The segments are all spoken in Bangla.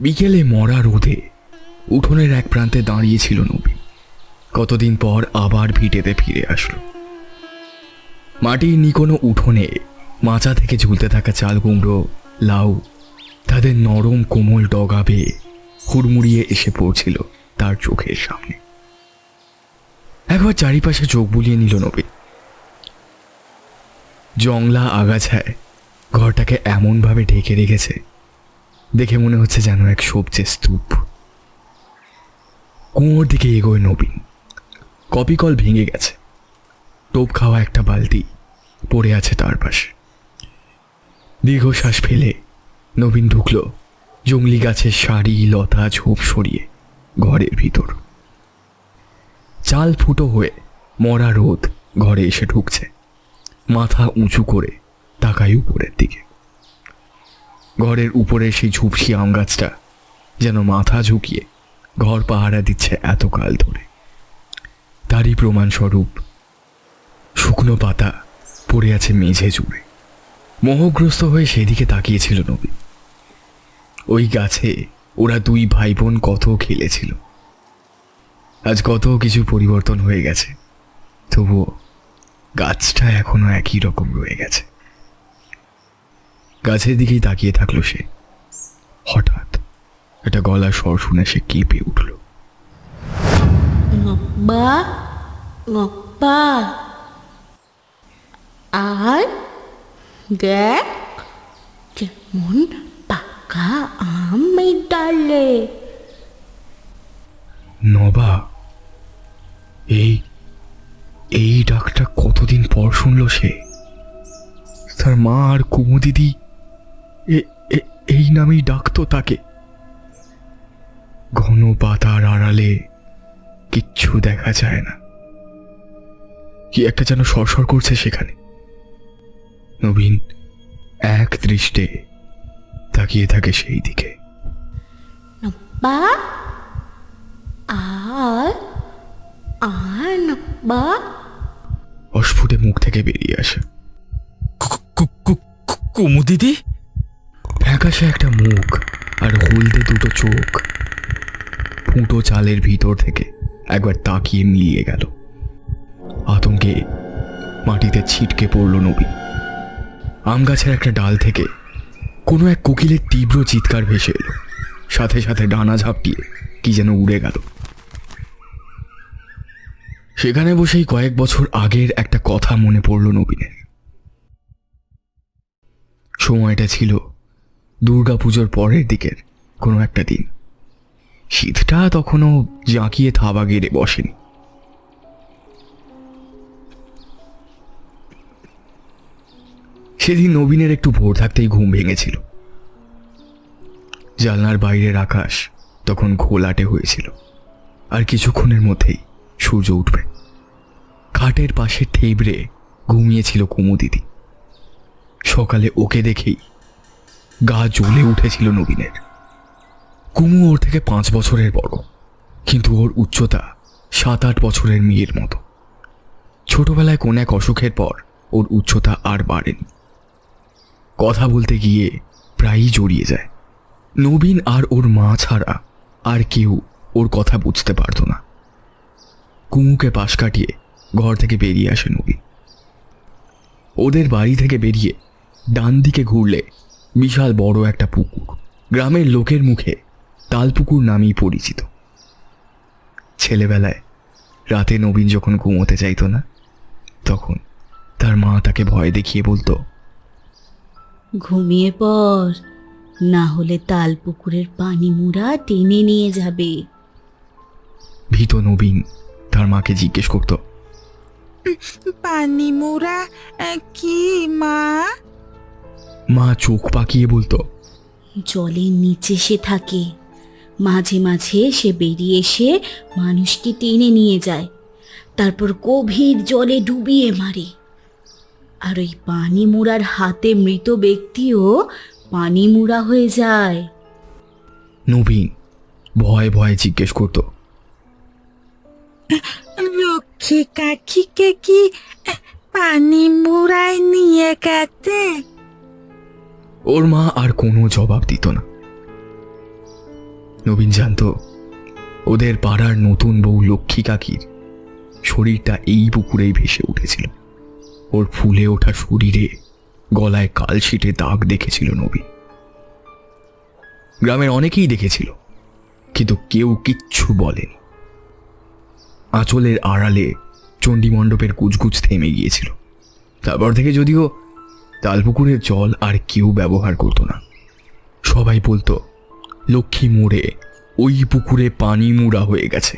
বিকেলে মরা রোদে উঠোনের এক প্রান্তে দাঁড়িয়েছিল নবী। কতদিন পর আবার ভিটেতে ফিরে আসলো। মাটির নিকোনো উঠোনে মাচা থেকে ঝুলতে থাকা চাল কুমড়ো, লাউ, তাদের নরম কোমল ডগা বেয়ে হুড়মুড়িয়ে এসে পড়ছিল তার চোখের সামনে। একবার চারিপাশে চোখ বুলিয়ে নিল নবী। জংলা আগাছায় ঘরটাকে এমনভাবে ঢেকে রেখেছে দেখে মনে হচ্ছে যেন এক সবচেয়ে স্তূপ। কুয়োর দিকে এগোয় নবীন। কপি কল ভেঙে গেছে। টোপ খাওয়া একটা বালতি পড়ে আছে তার পাশে। দীর্ঘশ্বাস ফেলে নবীন ঢুকল জঙ্গলি গাছের সারি, লতা, ঝোপ সরিয়ে ঘরের ভিতর। চাল ফুটো হয়ে মরা রোদ ঘরে এসে ঢুকছে। মাথা উঁচু করে তাকাই উপরের দিকে। ঘরের উপরে সেই ঝুপসি আম গাছটা যেন মাথা ঝুঁকিয়ে ঘর পাহারা দিচ্ছে এতকাল ধরে। তারই প্রমাণস্বরূপ শুকনো পাতা পড়ে আছে মেঝে জুড়ে। মোহগ্রস্ত হয়ে সেদিকে তাকিয়েছিল নবী। ওই গাছে ওরা দুই ভাই বোন কত খেলেছিল। আজ কত কিছু পরিবর্তন হয়ে গেছে, তবুও গাছটা এখনও একই রকম রয়ে গেছে। গাছের দিকেই তাকিয়ে থাকল সে। হঠাৎ একটা গলা স্বর শুনে সে কেঁপে উঠল। নব্বা নব্বা। আর দেখ কেমন পাকা আম ডালে। নবা এই এই ডাকটা কতদিন পর শুনলো সে? তার মা আর কুমু দিদি এই নামেই ডাকতো তাকে ঘন পাতার আড়ালে কিচ্ছু দেখা যায় না কি একটা যেন সরসর করছে সেখানে নবীন এক দৃষ্টে তাকিয়ে থাকে সেই দিকে নব্বা আর আর নব্বা অস্ফুটে মুখ থেকে বেরিয়ে আসে কুমু দিদি ফ্যাকাশে একটা মুখ আর হলদে দুটো চোখ। ফুটো চালের ভিতর থেকে একবার তাকিয়ে মিলিয়ে গেল। আতঙ্কে মাটিতে ছিটকে পড়ল নবীন আম গাছের একটা ডাল থেকে কোনো এক কোকিলের তীব্র চিৎকার ভেসে এলো। সাথে সাথে ডানা ঝাপটিয়ে কি যেন উড়ে গেল। সেখানে বসেই কয়েক বছর আগের একটা কথা মনে পড়ল নবীনের। সময়টা ছিল দুর্গাপুজোর পরের দিকের কোনো একটা দিন। শীতটা তখনও জাঁকিয়ে থাবা গেড়ে বসেনি। সেদিন নবীনের একটু ভোর থাকতেই ঘুম ভেঙেছিল। জানলার বাইরের আকাশ তখন ঘোলাটে হয়েছিল। আর কিছুক্ষণের মধ্যেই সূর্য উঠবে। খাটের পাশে ঠেবড়ে ঘুমিয়েছিল কুমুদিদি সকালে ওকে দেখেই গা জ্বলে উঠেছিল নবীনের। কুমু ওর থেকে পাঁচ বছরের বড়, কিন্তু ওর উচ্চতা সাত আট বছরের মেয়ের মতো। ছোটবেলায় কোন এক অসুখের পর ওর উচ্চতা আর বাড়েনি। কথা বলতে গিয়ে প্রায়ই জড়িয়ে যায়। নবীন আর ওর মা ছাড়া আর কেউ ওর কথা বুঝতে পারতো না। কুমুকে পাশ কাটিয়ে ঘর থেকে বেরিয়ে আসে নবীন। ওদের বাড়ি থেকে বেরিয়ে ডান দিকে ঘুরলে বিশাল বড় একটা পুকুর। গ্রামের লোকের মুখে তালপুকুর নামেই পরিচিত। ছেলেবেলায় রাতে নবীন যখন ঘুমোতে চাইতো না তখন তার মা তাকে ভয় দেখিয়ে বলতো ঘুমিয়ে পর না হলে তাল পুকুরের পানি মুড়া টেনে নিয়ে যাবে। ভীত নবীন তার মাকে জিজ্ঞেস করতো পানিমুরা আহ, কি মা? মা চোখ পাকিয়ে বলতো জলের নিচে সে থাকে। মাঝে মাঝে সে বেরিয়ে এসে মানুষকে টেনে নিয়ে যায়। তারপর গভীর জলে ডুবিয়ে মারে। আর ওই পানি মুড়ার হাতে মৃত ব্যক্তিও পানি মুড়া হয়ে যায়। নবীন ভয় ভয়ে জিজ্ঞেস করতো লক্ষ্মী কাকিকে কি পানি মুড়ায় নিয়ে গেছে? ওর মা আর কোনো জবাব দিত না। নবীন জানতো, ওদের পাড়ার নতুন বউ লক্ষ্মী কাকির শরীরটা এই পুকুরেই ভেসে উঠেছিল। ওর ফুলে ওঠা শরীরে, গলায় কালশিটে দাগ দেখেছিল নবীন। গ্রামের অনেকেই দেখেছিল, কিন্তু কেউ কিচ্ছু বলেনি। আঁচলের আড়ালে চণ্ডীমণ্ডপের কুচকুচ থেমে গিয়েছিল। তারপর থেকে যদিও তালপুকুরের জল আর কেউ ব্যবহার করতো না। সবাই বলতো, লক্ষ্মী মোড়ে ওই পুকুরে পানি মুড়া হয়ে গেছে।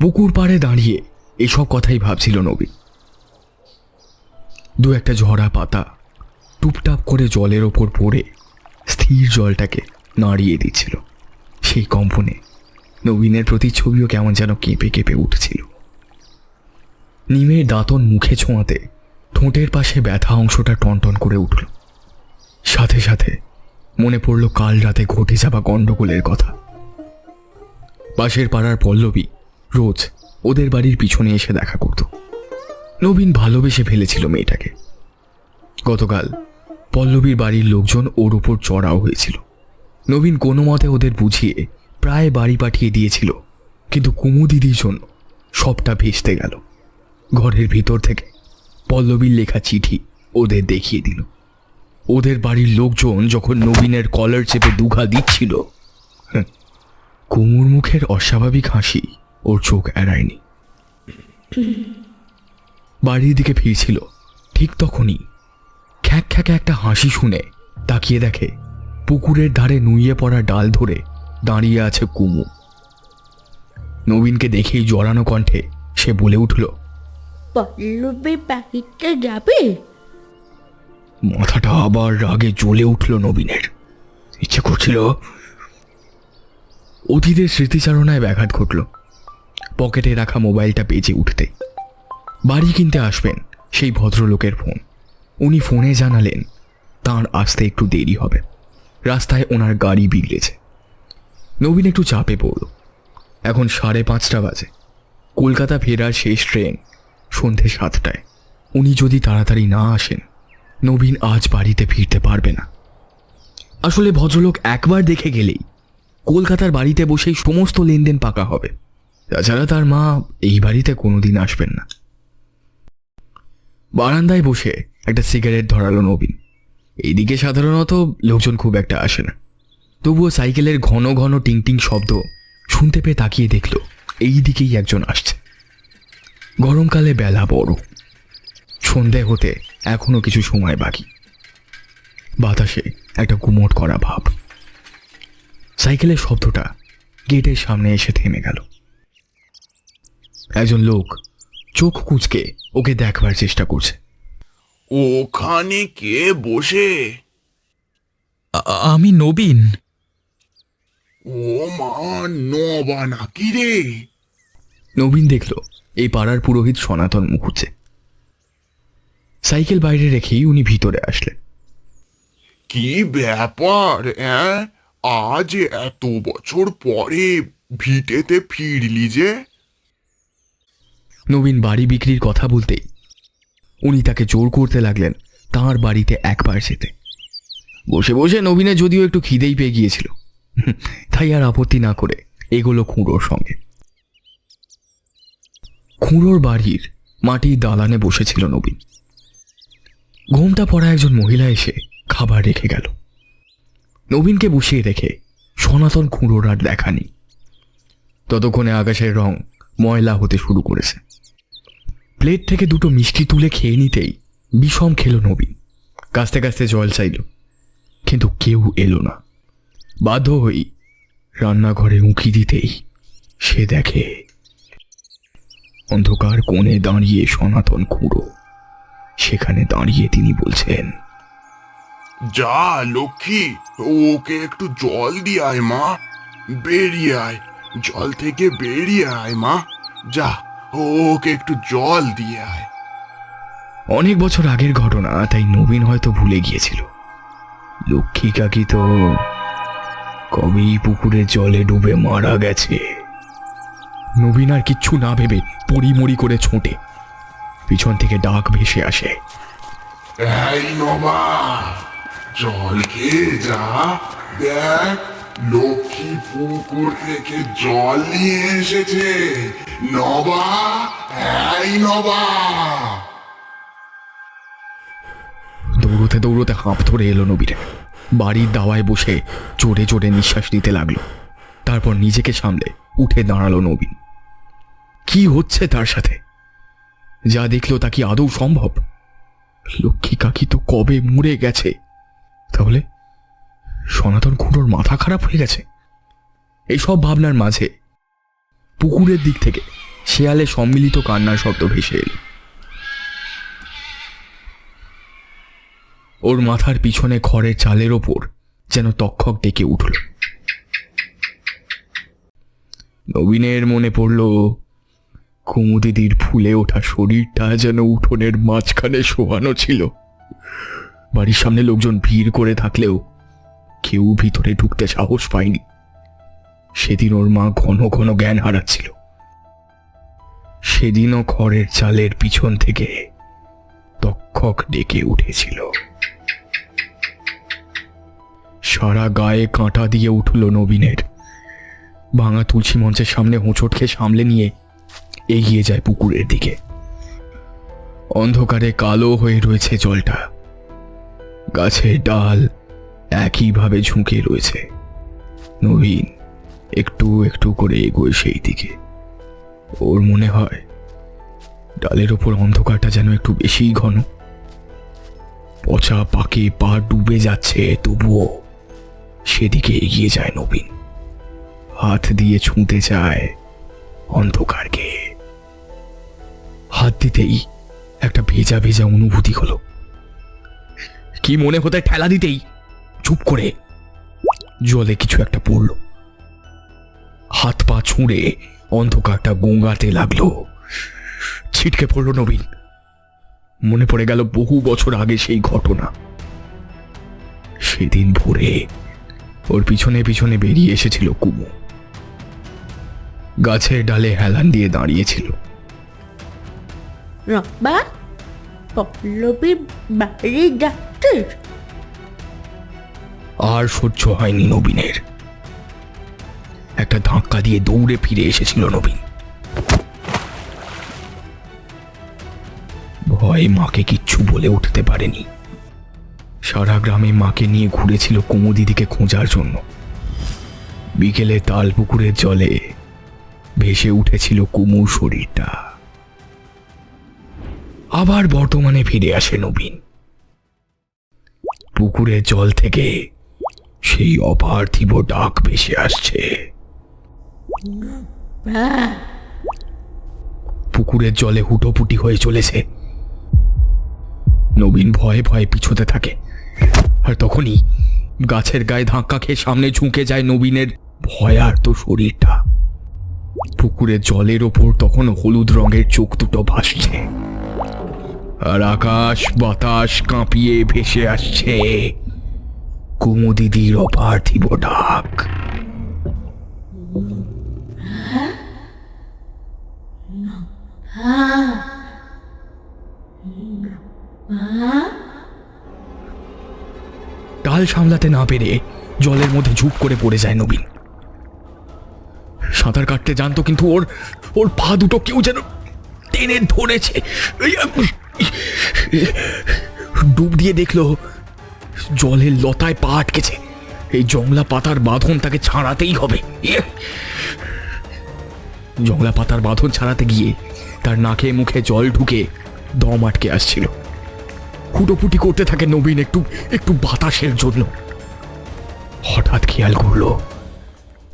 পুকুর পাড়ে দাঁড়িয়ে এসব কথাই ভাবছিল নবী দু একটা ঝরা পাতা টুপটাপ করে জলের ওপর পড়ে স্থির জলটাকে নাড়িয়ে দিচ্ছিল। সেই কম্পনে নবীনের প্রতি ছবিও কেমন যেন কেঁপে কেঁপে উঠছিল। নিমের দাঁতন মুখে ছোঁয়াতে ঠোঁটের পাশে ব্যথা অংশটা টনটন করে উঠল। সাথে সাথে মনে পড়ল কাল রাতে ঘটে যাওয়া গণ্ডগোলের কথা। পাশের পাড়ার পল্লবী রোজ ওদের বাড়ির পিছনে এসে দেখা করত। নবীন ভালোবেসে ফেলেছিল মেয়েটাকে। গতকাল পল্লবীর বাড়ির লোকজন ওর উপর চড়াও হয়েছিল। নবীন কোনো মতে ওদের বুঝিয়ে প্রায় বাড়ি পাঠিয়ে দিয়েছিল, কিন্তু কুমুদিদির জন্য সবটা ভেস্তে গেল। ঘরের ভিতর থেকে পল্লবীর লেখা চিঠি ওদের দেখিয়ে দিল। ওদের বাড়ির লোকজন যখন নবীনের কলার চেপে দুঘা দিচ্ছিল হ্যাঁ, কুমুর মুখের অস্বাভাবিক হাসি ওর চোখ এড়ায়নি। বাড়ির দিকে ফিরছিল ঠিক তখনই খ্যাক খ্যাকে একটা হাসি শুনে তাকিয়ে দেখে পুকুরের ধারে নুইয়ে পড়া ডাল ধরে দাঁড়িয়ে আছে কুমু। নবীনকে দেখেই জড়ানো কণ্ঠে সে বলে উঠল পল্লবীর বাড়িতে যাবে? মাথাটা আবার রাগে জ্বলে উঠল নবীনের। ইচ্ছে করছিল অতীতের স্মৃতিচারণায় ব্যাঘাত ঘটল, পকেটে রাখা মোবাইলটা বেজে উঠতে। বাড়ি কিনতে আসবেন সেই ভদ্রলোকের ফোন। উনি ফোনে জানালেন, তার আসতে একটু দেরি হবে। রাস্তায় ওনার গাড়ি বিগড়েছে। নবীন একটু চাপে পড়ল। এখন সাড়ে পাঁচটা বাজে। কলকাতা ফেরার শেষ ট্রেন সন্ধে সাতটায়। উনি যদি তাড়াতাড়ি না আসেন, নবীন আজ বাড়িতে ফিরতে পারবে না। আসলে ভদ্রলোক একবার দেখে গেলেই কলকাতার বাড়িতে বসেই সমস্ত লেনদেন পাকা হবে। তাছাড়া তার মা এই বাড়িতে কোনোদিন আসবেন না। বারান্দায় বসে একটা সিগারেট ধরালো নবীন। এইদিকে সাধারণত লোকজন খুব একটা আসে না। তবুও সাইকেলের ঘন ঘন টিং টিং শব্দ শুনতে পেয়ে তাকিয়ে দেখল এই দিকেই একজন আসছে। গরমকালে বেলা বড়। সন্ধে হতে এখনও কিছু সময় বাকি। বাতাসে একটা গুমোট করা ভাব। সাইকেলের শব্দটা গেটের সামনে এসে থেমে গেল। একজন লোক চোখ কুচকে ওকে দেখবার চেষ্টা করছে। ওখানে কে বসে? আমি নবীন। ও মা নবা নাকি রে নবীন দেখল এই পাড়ার পুরোহিত সনাতন মুখুজ্জে। সাইকেল বাইরে রেখেই উনি ভিতরে আসলেন। কি ব্যাপার হ্যাঁ আজ এত বছর পরে ভিটেতে ফিরলি যে। নবীন বাড়ি বিক্রির কথা বলতেই উনি তাকে জোর করতে লাগলেন তার বাড়িতে একবার যেতে বসে বসে নবীনের যদিও একটু খিদেই পেয়ে গিয়েছিল। তাই আর আপত্তি না করে এগুলো খুঁড়োর সঙ্গে। খুঁড়োর বাড়ির মাটির দালানে বসেছিল নবীন। ঘোমটা পড়া একজন মহিলা এসে খাবার রেখে গেল। নবীনকে বসিয়ে রেখে সনাতন খুঁড়োর আর দেখা নেই। ততক্ষণে আকাশের রং ময়লা হতে শুরু করেছে। প্লেট থেকে দুটো মিষ্টি তুলে খেয়ে নিতেই বিষম খেলো নবীন। কাস্তে কাস্তে জল চাইল, কিন্তু কেউ এলো না। বাধ্য হই রান্নাঘরে উঁকি দিতেই সে দেখে অন্ধকার কোণে দাঁড়িয়ে সনাতন খুঁড়ো সেখানে দাঁড়িয়ে তিনি বলছেন যা লক্ষ্মী ওকে একটু জল দিয়ে আয় মা। বেরিয়ে আয় জল থেকে বেরিয়ে আয় মা। যা ওকে একটু জল দিয়ে আয়। অনেক বছর আগের ঘটনা তাই নবীন হয়তো ভুলে গিয়েছিল। লক্ষ্মী কাকি তো কবেই পুকুরে জলে ডুবে মারা গেছে। নবীন আর কিচ্ছু না ভেবে পড়িমড়ি করে ছোটে। পিছন থেকে ডাক ভেসে আসে। এই নবা জল যা দেখ লক্ষ্মী পুকুর থেকে জল নিয়ে এসেছে। নবা এই নবা। দৌড়তে দৌড়তে হাঁপ ধরে এলো নবীর বাড়ির দাওয়ায় বসে জোরে জোরে নিঃশ্বাস নিতে লাগল। তারপর নিজেকে সামলে উঠে দাঁড়াল নবীন। কি হচ্ছে তার সাথে? যা দেখল তা কি আদৌ সম্ভব? লক্ষ্মী কাকি তো কবে মরে গেছে? তাহলে সনাতন খুঁড়োর মাথা খারাপ হয়ে গেছে? এইসব ভাবনার মাঝে পুকুরের দিক থেকে শেয়ালে সম্মিলিত কান্নার শব্দ ভেসে এলো। ওর মাথার পিছনে খড়ের চালের ওপর যেন তক্ষক ডেকে উঠল। নবীনের মনে পড়ল কুমুদিদির ফুলে ওঠা শরীরটা যেন উঠোনের মাঝখানে শোয়ানো ছিল। বাড়ির সামনে লোকজন ভিড় করে থাকলেও কেউ ভিতরে ঢুকতে সাহস পায়নি। সেদিন ওর মা ঘন ঘন জ্ঞান হারাচ্ছিল। সেদিনও খড়ের চালের পিছন থেকে তক্ষক ডেকে উঠেছিল। সারা গায়ে কাঁটা দিয়ে উঠল নবীনের। ভাঙা তুলসী মঞ্চের সামনে হোঁচট খেয়ে সামলে নিয়ে এগিয়ে যায় পুকুরের দিকে। অন্ধকারে কালো হয়ে রয়েছে জলটা। গাছের ডাল একইভাবে ঝুঁকে রয়েছে। নবীন একটু একটু করে এগোয় সেই দিকে। ওর মনে হয় ডালের ওপর অন্ধকারটা যেন একটু বেশিই ঘন। পচা পাকে পা ডুবে যাচ্ছে, তবুও সেদিকে এগিয়ে যায় নবীন। হাত দিয়ে ছুঁতে যায় অন্ধকারকে। হাত দিতেই একটা ভেজা ভেজা অনুভূতি হলো। কি মনে হতে ঠেলা দিতেই চুপ করে জলে কিছু একটা পড়ল। হাত পা ছুঁড়ে অন্ধকারটা গোঙাতে লাগল। ছিটকে পড়ল নবীন। মনে পড়ে গেল বহু বছর আগে সেই ঘটনা। সেদিন ভোরে ওর পিছনে পিছনে বেরিয়ে এসেছিল কুমু। গাছের ডালে হেলান দিয়ে দাঁড়িয়েছিল। রব্বা পল্লবীর বাড়ি যাচ্ছিস আর সহ্য হয়নি নবীনের। একটা ধাক্কা দিয়ে দৌড়ে ফিরে এসেছিল নবীন। ভয় মাকে কিচ্ছু বলে উঠতে পারেনি। সারা গ্রামে মাকে নিয়ে ঘুরেছিল কুমুদিদিকে খোঁজার জন্য। বিকেলে তাল পুকুরের জলে ভেসে উঠেছিল কুমুর শরীরটা। আবার বর্তমানে ফিরে আসে নবীন। পুকুরের জল থেকে সেই অপার্থিব ডাক ভেসে আসছে। পুকুরের জলে হুটোপুটি হয়ে চলেছে। নবীন ভয়ে ভয়ে পিছোতে থাকে। আর তখনই গাছের গায়ে ধাক্কা খেয়ে সামনে ঝুঁকে যায় নবীনের ভয়ার্ত শরীরটা। পুকুরের জলের ওপর তখন হলুদ রঙের চোখ দুটো ভাসছে। আর আকাশ বাতাস কাঁপিয়ে ভেসে আসছে। কুমুদিদির অপার্থিব ডাক। ডাল সামলাতে না পেরে জলের মধ্যে ঝুপ করে পড়ে যায় নবীন। সাঁতার কাটতে জানতো কিন্তু ওর ওর পা দুটো কেউ যেন টেনে ধরেছে। ডুব দিয়ে দেখল জলের লতায় পা আটকেছে। এই জংলা পাতার বাঁধন তাকে ছাড়াতেই হবে! জংলা পাতার বাঁধন ছাড়াতে গিয়ে তার নাকে মুখে জল ঢুকে দম আটকে আসছিল। ফুটোফুটি করতে থাকে নবীন একটু একটু বাতাসের জন্য। হঠাৎ খেয়াল করল,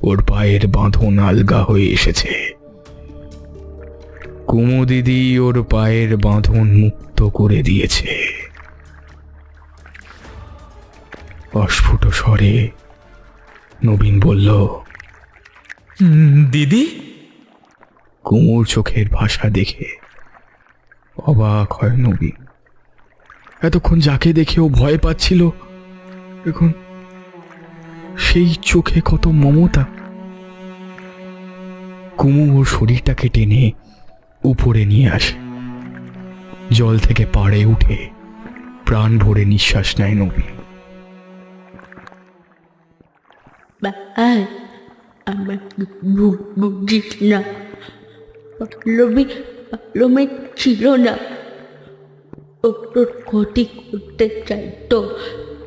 ওর পায়ের বাঁধন আলগা হয়ে এসেছে। কুমুদিদি ওর পায়ের বাঁধন মুক্ত করে দিয়েছে। অস্ফুট স্বরে নবীন বলল দিদি? কুমুর চোখের ভাষা দেখে অবাক হয় নবীন। এতক্ষণ যাকে দেখে ও ভয় পাচ্ছিল এখন সেই চোখে কত মমতা। কুমু ওর শরীরটাকে টেনে উপরে নিয়ে আসে। জল থেকে পাড়ে উঠে প্রাণ ভরে নিঃশ্বাস নেয় ভাই আমার বুঝিস ছিল না। ও ক্ষতি করতে চাইতো,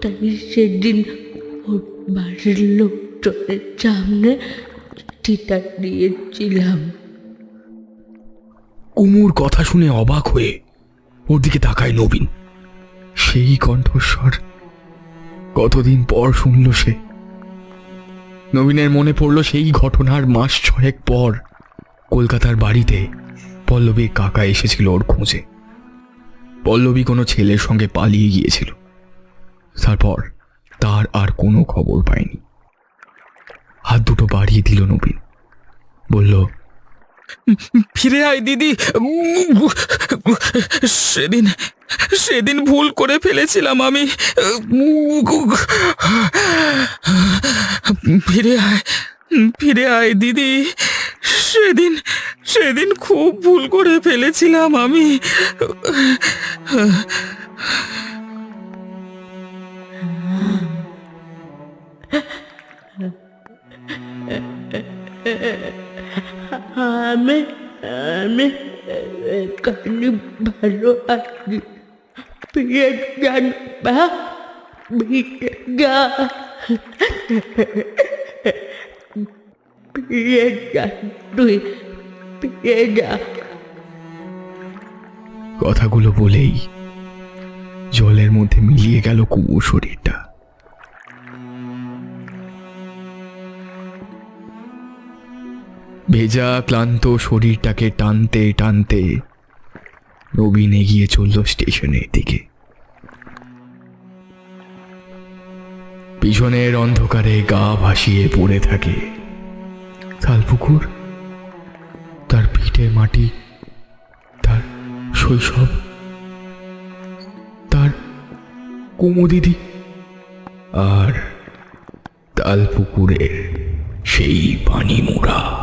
তাই সেদিন ওর বাড়ির লোকজনের সামনে চিঠিটা দিয়েছিলাম। কুমুর কথা শুনে অবাক হয়ে ওর দিকে তাকায় নবীন। সেই কণ্ঠস্বর কতদিন পর শুনল সে। নবীনের মনে পড়ল সেই ঘটনার মাস ছয়েক পর কলকাতার বাড়িতে পল্লবীর কাকা এসেছিল ওর খোঁজে। পল্লবী কোনো ছেলের সঙ্গে পালিয়ে গিয়েছিল। তারপর তার আর কোনো খবর পায়নি। হাত দুটো বাড়িয়ে দিল নবীন। বলল ফিরে আয়, দিদি। সেদিন সেদিন ভুল করে ফেলেছিলাম আমি। ফিরে আয় ফিরে আয়, দিদি। সেদিন সেদিন খুব ভুল করে ফেলেছিলাম আমি। আমি আমি এখানে ভালো আছি। ফিরে যান বা ফিরে যা ফিরে যান তুই ফিরে যা কথাগুলো বলেই জলের মধ্যে মিলিয়ে গেল কুমুর শরীরটা। ভেজা, ক্লান্ত শরীরটাকে টানতে টানতে নবীন এগিয়ে চলল স্টেশনের দিকে। পিছনের অন্ধকারে গা ভাসিয়ে পড়ে থাকে তালপুকুর তার পিঠে মাটি, তার শৈশব, তার কুমুদিদি আর তালপুকুরের সেই পানি মোড়া